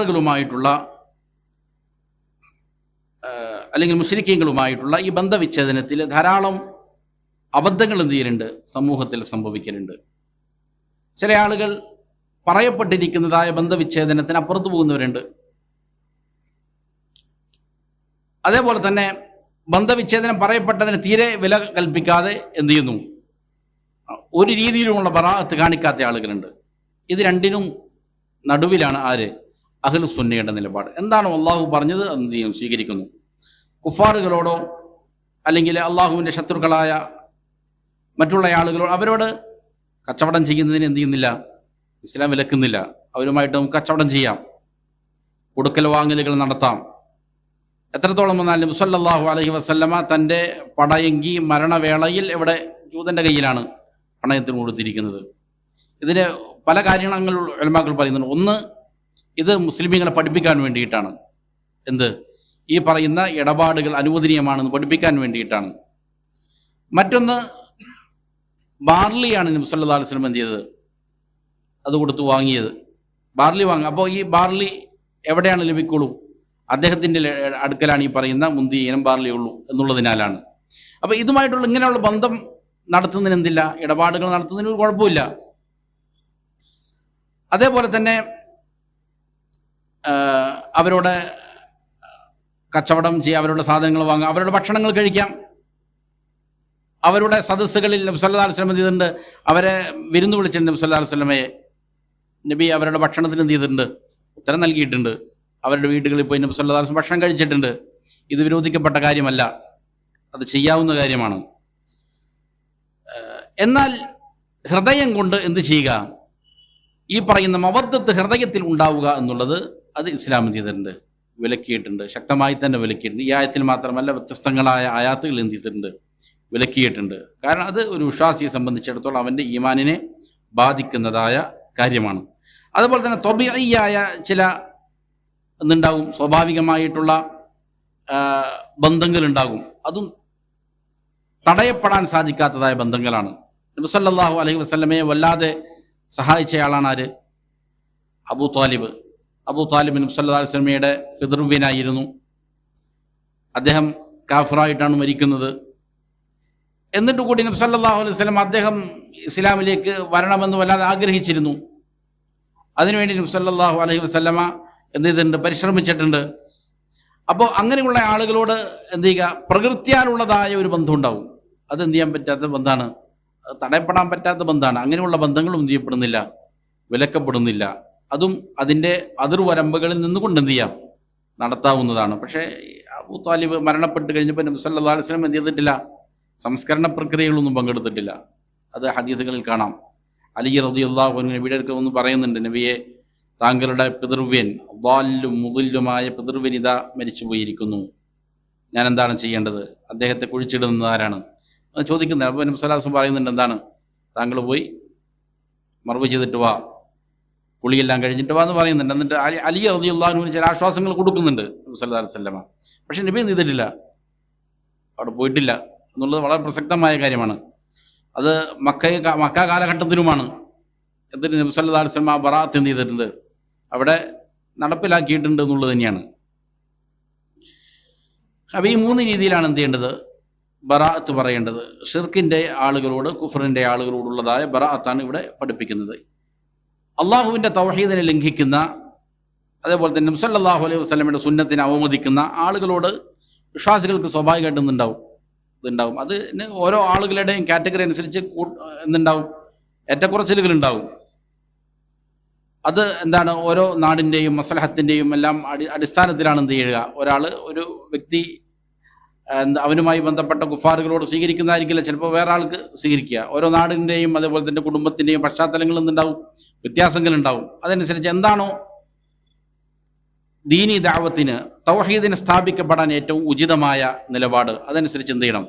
റുകളുമായിട്ടുള്ള അല്ലെങ്കിൽ മുസ്ലിക്കീങ്ങളുമായിട്ടുള്ള ഈ ബന്ധവിച്ഛേദനത്തിൽ ധാരാളം അബദ്ധങ്ങൾ എന്ത് ചെയ്യുന്നുണ്ട്? സമൂഹത്തിൽ സംഭവിക്കലുണ്ട് ചില ആളുകൾ പറയപ്പെട്ടിരിക്കുന്നതായ ബന്ധവിച്ഛേദനത്തിന് അപ്പുറത്ത് പോകുന്നവരുണ്ട്. അതേപോലെ തന്നെ ബന്ധവിച്ഛേദനം പറയപ്പെട്ടതിന് തീരെ വില കൽപ്പിക്കാതെ എന്ത് ചെയ്യുന്നു? ഒരു രീതിയിലുമുള്ള ബറാഅത്ത് കാണിക്കാത്ത ആളുകളുണ്ട്. ഇത് രണ്ടിനും നടുവിലാണ് ആര്? അഹ്ലു സുന്നയുടെ നിലപാട്. എന്താണ് അള്ളാഹു പറഞ്ഞത്? അത് നീ സ്വീകരിക്കുന്നു. കുഫാറുകളോടോ അല്ലെങ്കിൽ അള്ളാഹുവിന്റെ ശത്രുക്കളായ മറ്റുള്ള ആളുകളോട് അവരോട് കച്ചവടം ചെയ്യുന്നതിന് എന്ത് ചെയ്യുന്നില്ല? ഇസ്ലാം വിലക്കുന്നില്ല. അവരുമായിട്ട് നമുക്ക് കച്ചവടം ചെയ്യാം. കൊടുക്കൽ വാങ്ങലുകൾ നടത്താം. എത്രത്തോളം വന്നാലും മുസല്ലാഹു അലഹി വസല്ലമ തന്റെ പടയങ്കി മരണവേളയിൽ എവിടെ ജൂതന്റെ കയ്യിലാണ് പണയത്തിന് കൊടുത്തിരിക്കുന്നത്. ഇതിന് പല കാര്യങ്ങൾ എൽമാക്കൾ പറയുന്നുണ്ട്. ഒന്ന് ഇത് മുസ്ലിമീങ്ങളെ പഠിപ്പിക്കാൻ വേണ്ടിയിട്ടാണ്. എന്ത്? ഈ പറയുന്ന ഇടപാടുകൾ അനുവദനീയമാണെന്ന് പഠിപ്പിക്കാൻ വേണ്ടിയിട്ടാണ്. മറ്റൊന്ന് ബാർലിയാണ് നബി സല്ലല്ലാഹു അലൈഹി വസല്ലം എന്ത് ചെയ്തത്? അത് കൊടുത്ത് വാങ്ങിയത്. ബാർലി വാങ്ങുക അപ്പോൾ ഈ ബാർലി എവിടെയാണ് ലഭിക്കുള്ളൂ? അദ്ദേഹത്തിന്റെ അടുക്കലാണ് ഈ പറയുന്ന മുന്തി ഇനം ബാർലി ഉള്ളൂ എന്നുള്ളതിനാലാണ്. അപ്പോൾ ഇതുമായിട്ടുള്ള ഇങ്ങനെയുള്ള ബന്ധം നടത്തുന്നതിന് എന്തില്ല? ഇടപാടുകൾ നടത്തുന്നതിന് ഒരു കുഴപ്പമില്ല. അതേപോലെ തന്നെ അവരോട് കച്ചവടം ചെയ്യാം അവരുടെ സാധനങ്ങൾ വാങ്ങാം അവരുടെ ഭക്ഷണങ്ങൾ കഴിക്കാം. അവരുടെ സദസ്സുകളിൽ നബ്സല്ലാ വസ്ലം എന്ത് ചെയ്തിട്ടുണ്ട്? അവരെ വിരുന്ന് വിളിച്ചിട്ടുണ്ട് നബ്സല്ലാ സ്വലമയെ നബി അവരുടെ ഭക്ഷണത്തിന് എന്ത് ചെയ്തിട്ടുണ്ട്? ഉത്തരം നൽകിയിട്ടുണ്ട്. അവരുടെ വീടുകളിൽ പോയി നബ്സല്ലാ വസ്ലം ഭക്ഷണം കഴിച്ചിട്ടുണ്ട്. ഇത് വിരോധിക്കപ്പെട്ട കാര്യമല്ല. അത് ചെയ്യാവുന്ന കാര്യമാണ്. എന്നാൽ ഹൃദയം കൊണ്ട് എന്ത് ചെയ്യുക? ഈ പറയുന്ന മവദ്ധത്ത് ഹൃദയത്തിൽ ഉണ്ടാവുക എന്നുള്ളത് അത് ഇസ്ലാം എന്ത് ചെയ്തിട്ടുണ്ട് വിലക്കിയിട്ടുണ്ട് ശക്തമായി തന്നെ വിലക്കിയിട്ടുണ്ട്. ഈ ആയത്തിൽ മാത്രമല്ല വ്യത്യസ്തങ്ങളായ ആയാത്തുകൾ എന്ത് ചെയ്തിട്ടുണ്ട്? വിലക്കിയിട്ടുണ്ട്. കാരണം അത് ഒരു വിശ്വാസിയെ സംബന്ധിച്ചിടത്തോളം അവന്റെ ഈമാനിനെ ബാധിക്കുന്നതായ കാര്യമാണ്. അതുപോലെ തന്നെ തൊബിയായ ചില എന്തുണ്ടാവും? സ്വാഭാവികമായിട്ടുള്ള ബന്ധങ്ങളുണ്ടാകും. അതും തടയപ്പെടാൻ സാധിക്കാത്തതായ ബന്ധങ്ങളാണ്. നബിസല്ലാഹു അലൈഹി വസ്ലമയെ വല്ലാതെ സഹായിച്ചയാളാണ് ആര്? അബു താലിബ് അബൂ താലിബിനും സല്ലാഹു സ്വലമയുടെ പിതൃവ്യനായിരുന്നു. അദ്ദേഹം കാഫറായിട്ടാണ് മരിക്കുന്നത്. എന്നിട്ട് കൂടി നബ്സല്ലാഹു അലൈഹി വസ്ലം അദ്ദേഹം ഇസ്ലാമിലേക്ക് വരണമെന്ന് വല്ലാതെ ആഗ്രഹിച്ചിരുന്നു. അതിനുവേണ്ടി നബ്സല്ലാഹു അലൈഹി വസ്ലമ എന്ത് ചെയ്തിട്ടുണ്ട്? പരിശ്രമിച്ചിട്ടുണ്ട്. അപ്പോൾ അങ്ങനെയുള്ള ആളുകളോട് എന്ത് ചെയ്യുക? പ്രകൃത്യാനുള്ളതായ ഒരു ബന്ധം ഉണ്ടാവും. അത് എന്ത് ചെയ്യാൻ പറ്റാത്ത ബന്ധമാണ് തടയപ്പെടാൻ പറ്റാത്ത ബന്ധമാണ് അങ്ങനെയുള്ള ബന്ധങ്ങളും എന്ത് ചെയ്യപ്പെടുന്നില്ല. വിലക്കപ്പെടുന്നില്ല. അതും അതിന്റെ അതിർവരമ്പുകളിൽ നിന്ന് കൊണ്ടെന്ത് ചെയ്യാം? നടത്താവുന്നതാണ്. പക്ഷേ അബൂ താലിബ് മരണപ്പെട്ട് കഴിഞ്ഞപ്പോൾ നബി സല്ലല്ലാഹു അലൈഹി വസല്ലം എന്ത് ചെയ്തിട്ടില്ല? സംസ്കരണ പ്രക്രിയകളൊന്നും പങ്കെടുത്തിട്ടില്ല. അത് ഹദീസുകളിൽ കാണാം. അലി റളിയല്ലാഹു അൻഹു നബിയുടെ അടുക്കൽ ഒന്ന് പറയുന്നുണ്ട് നബിയെ താങ്കളുടെ പിതൃവ്യൻ വാല്ലും മുതില്ലുമായ പിതൃവ്യൻ ഇതാ മരിച്ചുപോയിരിക്കുന്നു. ഞാൻ എന്താണ് ചെയ്യേണ്ടത്? അദ്ദേഹത്തെ കുഴിച്ചിടുന്നത് ആരാണ്? ചോദിക്കുന്നത് അപ്പോൾ നബി സലാസം പറയുന്നുണ്ട് എന്താണ്? താങ്കൾ പോയി മറവ് ചെയ്തിട്ട് വാ. കുളിയെല്ലാം കഴിഞ്ഞിട്ട് വാന്ന് പറയുന്നുണ്ട്. എന്നിട്ട് അലി അലി അറിയുള്ള ചില ആശ്വാസങ്ങൾ കൊടുക്കുന്നുണ്ട് സല്ലാ വല്ലമ പക്ഷെ നബി എന്ത് ചെയ്തിട്ടില്ല. അവിടെ പോയിട്ടില്ല. എന്നുള്ളത് വളരെ പ്രസക്തമായ കാര്യമാണ്. അത് മക്ക മക്ക കാലഘട്ടത്തിലുമാണ്. എന്നിട്ട് നബി സല്ലാ വല്ലമ ബറാത്ത് എന്ത് ചെയ്തിട്ടുണ്ട്? അവിടെ നടപ്പിലാക്കിയിട്ടുണ്ട് എന്നുള്ളത് തന്നെയാണ്. അപ്പോൾ ഈ മൂന്ന് രീതിയിലാണ് എന്ത് ചെയ്യേണ്ടത്? ബറാത്ത് പറയേണ്ടത്. ഷിർക്കിന്റെ ആളുകളോട് കുഫറിന്റെ ആളുകളോടുള്ളതായ ബറാത്താണ് ഇവിടെ പഠിപ്പിക്കുന്നത്. അള്ളാഹുവിന്റെ തൗഹീദിനെ ലംഘിക്കുന്ന അതേപോലെ തന്നെ നബ്സല്ലാഹു അലൈഹി വസ്ലമിന്റെ സുന്നത്തിനെ അവമതിക്കുന്ന ആളുകളോട് വിശ്വാസികൾക്ക് സ്വാഭാവികമായിട്ടും ഉണ്ടാവും ഇതുണ്ടാവും. അതിന് ഓരോ ആളുകളുടെയും കാറ്റഗറി അനുസരിച്ച് എന്തുണ്ടാവും ഏറ്റക്കുറച്ചിലുകൾ ഉണ്ടാവും. അത് എന്താണ്? ഓരോ നാടിന്റെയും മസലഹത്തിന്റെയും എല്ലാം അടി അടിസ്ഥാനത്തിലാണ് എന്ത് ചെയ്യുക? ഒരാൾ ഒരു വ്യക്തി അവനുമായി ബന്ധപ്പെട്ട കുഫാറുകളോട് സ്വീകരിക്കുന്നതായിരിക്കില്ല. ചിലപ്പോൾ വേറെ ആൾക്ക് സ്വീകരിക്കുക. ഓരോ നാടിന്റെയും അതേപോലെ തന്നെ കുടുംബത്തിന്റെയും പശ്ചാത്തലങ്ങളിൽ നിന്നുണ്ടാവും. വ്യത്യാസങ്ങൾ ഉണ്ടാവും അതനുസരിച്ച് എന്താണോ ദീനി ദാവത്തിന് തൗഹീദിന് സ്ഥാപിക്കപ്പെടാൻ ഏറ്റവും ഉചിതമായ നിലപാട് അതനുസരിച്ച് എന്ത് ചെയ്യണം?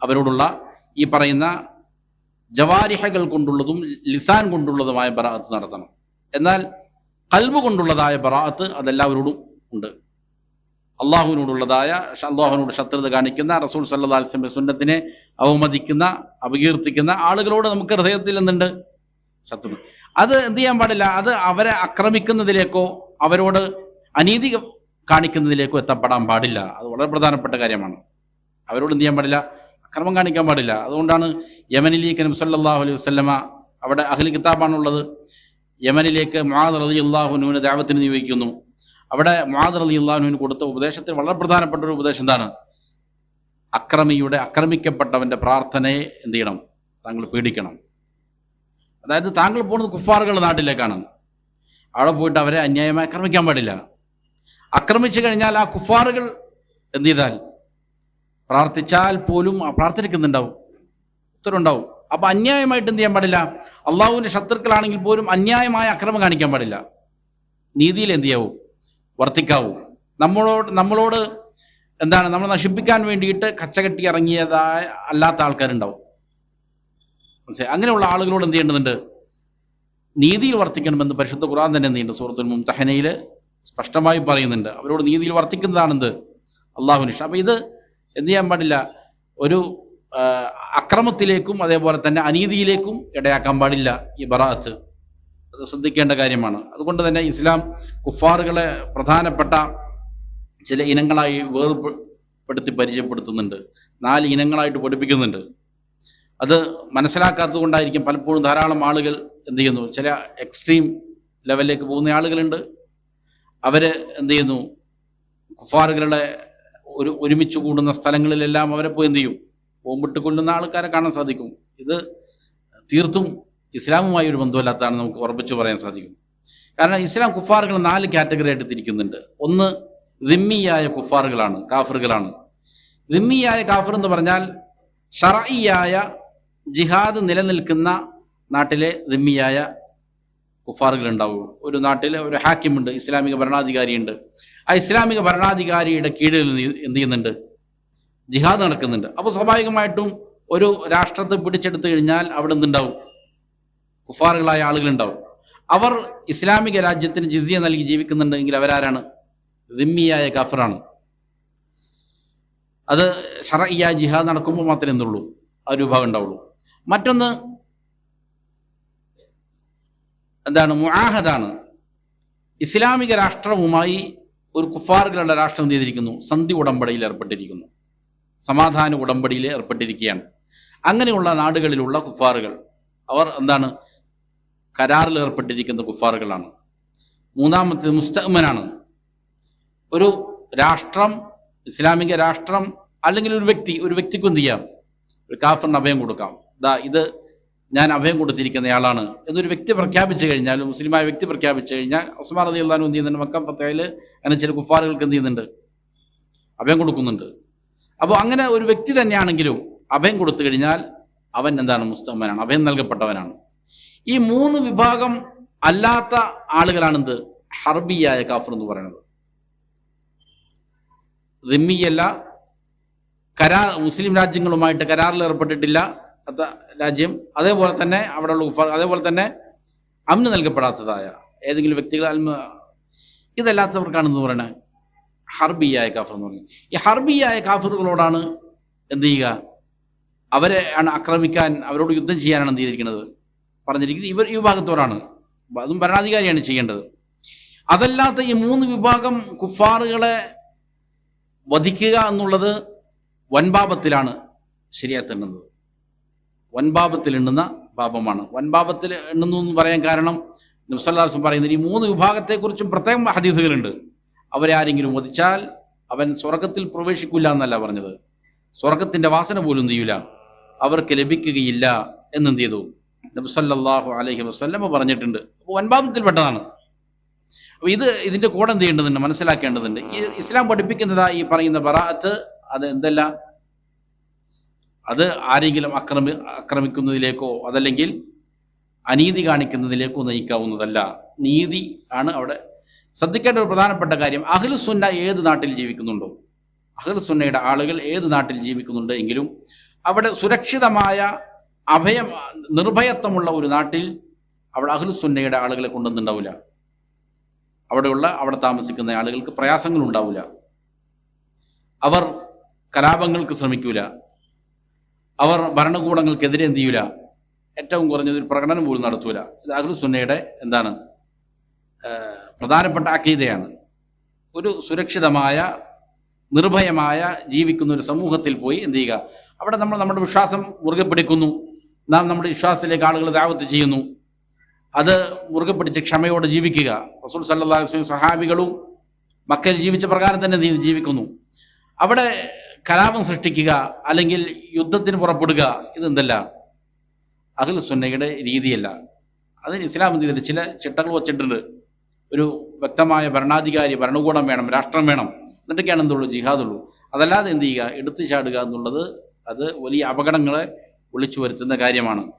അവരോടുള്ള ഈ പറയുന്ന ജവാരിഹകൾ കൊണ്ടുള്ളതും ലിസാൻ കൊണ്ടുള്ളതുമായ ബറാഅത്ത് നടത്തണം. എന്നാൽ കൽബ് കൊണ്ടുള്ളതായ ബറാഅത്ത് അതെല്ലാവരോടും ഉണ്ട്. അള്ളാഹുവിനോടുള്ളതായ അള്ളാഹുവിനോട് ശത്രുത കാണിക്കുന്ന റസൂൽ സല്ലാ സുന്നത്തിനെ അവമതിക്കുന്ന അപകീർത്തിക്കുന്ന ആളുകളോട് നമുക്ക് ഹൃദയത്തിൽ എന്തുണ്ട്? ശത്രു അത് എന്ത് ചെയ്യാൻ പാടില്ല? അത് അവരെ ആക്രമിക്കുന്നതിലേക്കോ അവരോട് അനീതി കാണിക്കുന്നതിലേക്കോ എത്തപ്പെടാൻ പാടില്ല. അത് വളരെ പ്രധാനപ്പെട്ട കാര്യമാണ്. അവരോട് എന്ത് ചെയ്യാൻ പാടില്ല? അക്രമം കാണിക്കാൻ പാടില്ല. അതുകൊണ്ടാണ് യമനിലേക്ക് നബി സല്ലല്ലാഹു അലൈഹി വസ്ലമ അവിടെ അഹ്ലി കിതാബാണുള്ളത്. യമനിലേക്ക് മുആദ് റളിയല്ലാഹു അള്ളാഹുനുവിന് ദഅവത്തിന് നിയോഗിക്കുന്നു. അവിടെ മുആദ് റളിയല്ലാഹു അള്ളാഹുനുവിന് കൊടുത്ത ഉപദേശത്തിൽ വളരെ പ്രധാനപ്പെട്ട ഒരു ഉപദേശം എന്താണ്? അക്രമിയുടെ അക്രമിക്കപ്പെട്ടവന്റെ പ്രാർത്ഥനയെ എന്ത് ചെയ്യണം? താങ്കൾ പേടിക്കണം അതായത് താങ്കൾ പോണത് കുഫാറുകളുടെ നാട്ടിലേക്കാണ്. അവിടെ പോയിട്ട് അവരെ അന്യായമായി ആക്രമിക്കാൻ പാടില്ല. ആക്രമിച്ചു കഴിഞ്ഞാൽ ആ കുഫാറുകൾ എന്ത് ചെയ്താൽ? പ്രാർത്ഥിച്ചാൽ പോലും പ്രാർത്ഥിക്കുന്നുണ്ടാവും. ഉത്തരവുണ്ടാവും. അപ്പൊ അന്യായമായിട്ട് എന്ത് ചെയ്യാൻ പാടില്ല? അള്ളാഹുവിന്റെ ശത്രുക്കളാണെങ്കിൽ പോലും അന്യായമായ അക്രമം കാണിക്കാൻ പാടില്ല. നീതിയിൽ എന്ത് ചെയ്യാവും? വർത്തിക്കാവും. നമ്മളോട് നമ്മളോട് എന്താണ്? നമ്മൾ നശിപ്പിക്കാൻ വേണ്ടിയിട്ട് കച്ചകെട്ടി ഇറങ്ങിയതായ അല്ലാത്ത ആൾക്കാരുണ്ടാവും. മനസ്സിലായി? അങ്ങനെയുള്ള ആളുകളോട് എന്ത് ചെയ്യേണ്ടതുണ്ട്? നീതിയിൽ വർത്തിക്കണമെന്ന് പരിശുദ്ധ ഖുറാൻ തന്നെ എന്ത് സൂറത്തുൽ മുംതഹനയിൽ സ്പഷ്ടമായി പറയുന്നുണ്ട്. അവരോട് നീതിയിൽ വർത്തിക്കുന്നതാണെന്ത്? അള്ളാഹുവിന് ഇഷ്ടം. അപ്പൊ ഇത് എന്ത് ചെയ്യാൻ പാടില്ല? ഒരു അക്രമത്തിലേക്കും അതേപോലെ തന്നെ അനീതിയിലേക്കും ഇടയാക്കാൻ പാടില്ല ഈ ബറാത്ത് അത് ശ്രദ്ധിക്കേണ്ട കാര്യമാണ്. അതുകൊണ്ട് തന്നെ ഇസ്ലാം കുഫാറുകളെ പ്രധാനപ്പെട്ട ചില ഇനങ്ങളായി വേർപെടുത്തി പരിചയപ്പെടുത്തുന്നുണ്ട്. നാല് ഇനങ്ങളായിട്ട് പഠിപ്പിക്കുന്നുണ്ട്. അത് മനസ്സിലാക്കാത്തത് കൊണ്ടായിരിക്കും പലപ്പോഴും ധാരാളം ആളുകൾ എന്ത് ചെയ്യുന്നു? ചില എക്സ്ട്രീം ലെവലിലേക്ക് പോകുന്ന ആളുകളുണ്ട്. അവർ എന്ത് ചെയ്യുന്നു? കുഫാറുകളുടെ ഒരു ഒരുമിച്ച് കൂടുന്ന സ്ഥലങ്ങളിലെല്ലാം അവരെ പോയി എന്ത് ചെയ്യും? ബോംബിട്ട് കൊല്ലുന്ന ആൾക്കാരെ കാണാൻ സാധിക്കും. ഇത് തീർത്തും ഇസ്ലാമുമായി ഒരു ബന്ധമില്ലാത്തതാണ് നമുക്ക് ഉറപ്പിച്ചു പറയാൻ സാധിക്കും. കാരണം ഇസ്ലാം കുഫാറുകൾ നാല് കാറ്റഗറി ആയിട്ട് തിരിക്കുന്നുണ്ട്. ഒന്ന് റിമ്മിയായ കുഫാറുകളാണ് കാഫറുകളാണ്. റിമ്മിയായ കാഫർ എന്ന് പറഞ്ഞാൽ ഷറയിയായ ജിഹാദ് നിലനിൽക്കുന്ന നാട്ടിലെ റിമ്മിയായ കുഫാറുകൾ ഉണ്ടാവുള്ളൂ ഒരു നാട്ടിലെ ഒരു ഹാക്കിമുണ്ട് ഇസ്ലാമിക ഭരണാധികാരിയുണ്ട്. ആ ഇസ്ലാമിക ഭരണാധികാരിയുടെ കീഴിൽ എന്ത് ചെയ്യുന്നുണ്ട്? ജിഹാദ് നടക്കുന്നുണ്ട്. അപ്പോൾ സ്വാഭാവികമായിട്ടും ഒരു രാഷ്ട്രത്തെ പിടിച്ചെടുത്തു കഴിഞ്ഞാൽ അവിടെ എന്തുണ്ടാവും? കുഫാറുകളായ ആളുകളുണ്ടാവും. അവർ ഇസ്ലാമിക രാജ്യത്തിന് ജിസിയ നൽകി ജീവിക്കുന്നുണ്ടെങ്കിൽ അവരാരാണ്? റിമ്മിയായ കഫറാണ്. അത് ഷറയ്യ ജിഹാദ് നടക്കുമ്പോൾ മാത്രമേ എന്തുള്ളൂ? ആ ഒരു വിഭാഗം ഉണ്ടാവുള്ളൂ. മറ്റൊന്ന് എന്താണ്? മുആഹദാണ്. ഇസ്ലാമിക രാഷ്ട്രവുമായി ഒരു കുഫാറുകളുടെ രാഷ്ട്രം എന്ത് ചെയ്തിരിക്കുന്നു? സന്ധി ഉടമ്പടിയിൽ ഏർപ്പെട്ടിരിക്കുന്നു. സമാധാന ഉടമ്പടിയിൽ ഏർപ്പെട്ടിരിക്കുകയാണ്. അങ്ങനെയുള്ള നാടുകളിലുള്ള കുഫാറുകൾ അവർ എന്താണ്? കരാറിൽ ഏർപ്പെട്ടിരിക്കുന്ന കുഫാറുകളാണ്. മൂന്നാമത്തെ മുസ്തഅ്മനാണ്. ഒരു രാഷ്ട്രം ഇസ്ലാമിക രാഷ്ട്രം അല്ലെങ്കിൽ ഒരു വ്യക്തി ഒരു വ്യക്തിക്ക് എന്ത് ചെയ്യാം? ഒരു കാഫറിന് അഭയം കൊടുക്കാം. ദാ ഇത് ഞാൻ അഭയം കൊടുത്തിരിക്കുന്നയാളാണ് എന്നൊരു വ്യക്തി പ്രഖ്യാപിച്ചു കഴിഞ്ഞാൽ മുസ്ലിമായ വ്യക്തി പ്രഖ്യാപിച്ചു കഴിഞ്ഞാൽ ഉസ്മാൻ അലി അള്ളഹാൻ എന്ത് ചെയ്യുന്നുണ്ട് മക്കം ഫത്തയിൽ അങ്ങനെ ചില കുഫാറുകൾക്ക് എന്ത് ചെയ്യുന്നുണ്ട് അഭയം കൊടുക്കുന്നുണ്ട്. അപ്പോൾ അങ്ങനെ ഒരു വ്യക്തി തന്നെയാണെങ്കിലും അഭയം കൊടുത്തു കഴിഞ്ഞാൽ അവൻ എന്താണ്? മുസ്തമ്മനാണ് അഭയം നൽകപ്പെട്ടവനാണ്. ഈ മൂന്ന് വിഭാഗം അല്ലാത്ത ആളുകളാണെന്ത്? ഹർബിയായ കാഫർ എന്ന് പറയുന്നത്. റിമ്മിയല്ല കരാർ മുസ്ലിം രാജ്യങ്ങളുമായിട്ട് കരാറിൽ ഏർപ്പെട്ടിട്ടില്ല രാജ്യം അതേപോലെ തന്നെ അവിടെയുള്ള കുഫാർ അതേപോലെ തന്നെ അമ്ന് നൽകപ്പെടാത്തതായ ഏതെങ്കിലും വ്യക്തികൾ അൽമ ഇതല്ലാത്തവർക്കാണെന്ന് പറയുന്നത് ഹർബിയായ കാഫർ എന്ന് പറയുന്നത്. ഈ ഹർബിയായ കാഫറുകളോടാണ് എന്ത് ചെയ്യുക? അവരെ ആണ് ആക്രമിക്കാൻ അവരോട് യുദ്ധം ചെയ്യാനാണ് എന്ത് ചെയ്തിരിക്കുന്നത്? പറഞ്ഞിരിക്കുന്നത്. ഇവർ ഈ വിഭാഗത്തോടാണ്. അതും ഭരണാധികാരിയാണ് ചെയ്യേണ്ടത്. അതല്ലാത്ത ഈ മൂന്ന് വിഭാഗം കുഫാറുകളെ വധിക്കുക എന്നുള്ളത് വൻപാപത്തിലാണ് ശരിയാത്ത് എണ്ണുന്നത് വൻപാപത്തിൽ എണ്ണുന്ന പാപമാണ്. വൻപാപത്തിൽ എണ്ണുന്നു എന്ന് പറയാൻ കാരണം നബ്സല്ലാസും പറയുന്നത് ഈ മൂന്ന് വിഭാഗത്തെക്കുറിച്ചും പ്രത്യേകം ഹദീസുകളുണ്ട്. അവരെ ആരെങ്കിലും വധിച്ചാൽ അവൻ സ്വർഗത്തിൽ പ്രവേശിക്കില്ല എന്നല്ല പറഞ്ഞത്. സ്വർഗത്തിന്റെ വാസന പോലും ചെയ്യൂല. അവർക്ക് ലഭിക്കുകയില്ല എന്നെന്ത് ചെയ്തു? നബ്സല്ലാഹു അലഹി വസ്ല്ലമ പറഞ്ഞിട്ടുണ്ട്. അപ്പോൾ വൻപാപത്തിൽപ്പെട്ടതാണ് അപ്പൊ ഇത് ഇതിന്റെ കൂടെ എന്ത് ചെയ്യേണ്ടതുണ്ട്? മനസ്സിലാക്കേണ്ടതുണ്ട്. ഈ ഇസ്ലാം പഠിപ്പിക്കുന്നതാ ഈ പറയുന്ന ബറാഅത്ത് അത് എന്തല്ല? അത് ആരെങ്കിലും അക്രമി ആക്രമിക്കുന്നതിലേക്കോ അതല്ലെങ്കിൽ അനീതി കാണിക്കുന്നതിലേക്കോ നയിക്കാവുന്നതല്ല. നീതി ആണ് അവിടെ. ശ്രദ്ധിക്കേണ്ട ഒരു പ്രധാനപ്പെട്ട കാര്യം അഹ്ലു സുന്ന ഏത് നാട്ടിൽ ജീവിക്കുന്നുണ്ടോ? അഹ്ലു സുന്നയുടെ ആളുകൾ ഏത് നാട്ടിൽ ജീവിക്കുന്നുണ്ട് എങ്കിലും അവിടെ സുരക്ഷിതമായ അഭയം നിർഭയത്വമുള്ള ഒരു നാട്ടിൽ അവിടെ അഹ്ലു സുന്നയുടെ ആളുകളെ കൊണ്ടുവന്നുണ്ടാവില്ല അവിടെയുള്ള അവിടെ താമസിക്കുന്ന ആളുകൾക്ക് പ്രയാസങ്ങൾ ഉണ്ടാവില്ല. അവർ കലാപങ്ങൾക്ക് ശ്രമിക്കൂല. അവർ ഭരണകൂടങ്ങൾക്കെതിരെ എന്ത് ചെയ്യൂല? ഏറ്റവും കുറഞ്ഞത് ഒരു പ്രകടനം പോലും നടത്തൂല. ഇത് അഹ്ലു സുന്നയുടെ എന്താണ്? പ്രധാനപ്പെട്ട അക്കീതയാണ് ഒരു സുരക്ഷിതമായ നിർഭയമായ ജീവിക്കുന്ന ഒരു സമൂഹത്തിൽ പോയി എന്ത് ചെയ്യുക? അവിടെ നമ്മൾ നമ്മുടെ വിശ്വാസം മുറുകെ പിടിക്കുന്നു. നാം നമ്മുടെ വിശ്വാസത്തിലേക്ക് ആളുകൾ ദാവത്ത് ചെയ്യുന്നു. അത് മുറുകെ പിടിച്ച് ക്ഷമയോടെ ജീവിക്കുക. റസൂൽ വസല്ലം സഹാബികളും മക്കയിൽ ജീവിച്ച പ്രകാരം തന്നെ ജീവിക്കുന്നു. അവിടെ കലാപം സൃഷ്ടിക്കുക അല്ലെങ്കിൽ യുദ്ധത്തിന് പുറപ്പെടുക ഇതെന്തല്ല? അഖിൽ സുന്നയുടെ രീതിയല്ല. അതിന് ഇസ്ലാം എന്ത് ചില ചിട്ടകൾ വച്ചിട്ടുണ്ട്. ഒരു വ്യക്തമായ ഭരണാധികാരി ഭരണകൂടം വേണം രാഷ്ട്രം വേണം. എന്നിട്ടൊക്കെയാണ് എന്തുള്ളൂ? ജിഹാദുള്ളൂ. അതല്ലാതെ എന്ത് ചെയ്യുക? എടുത്തു ചാടുക എന്നുള്ളത് അത് വലിയ അപകടങ്ങളെ വിളിച്ചു വരുത്തുന്ന കാര്യമാണ്.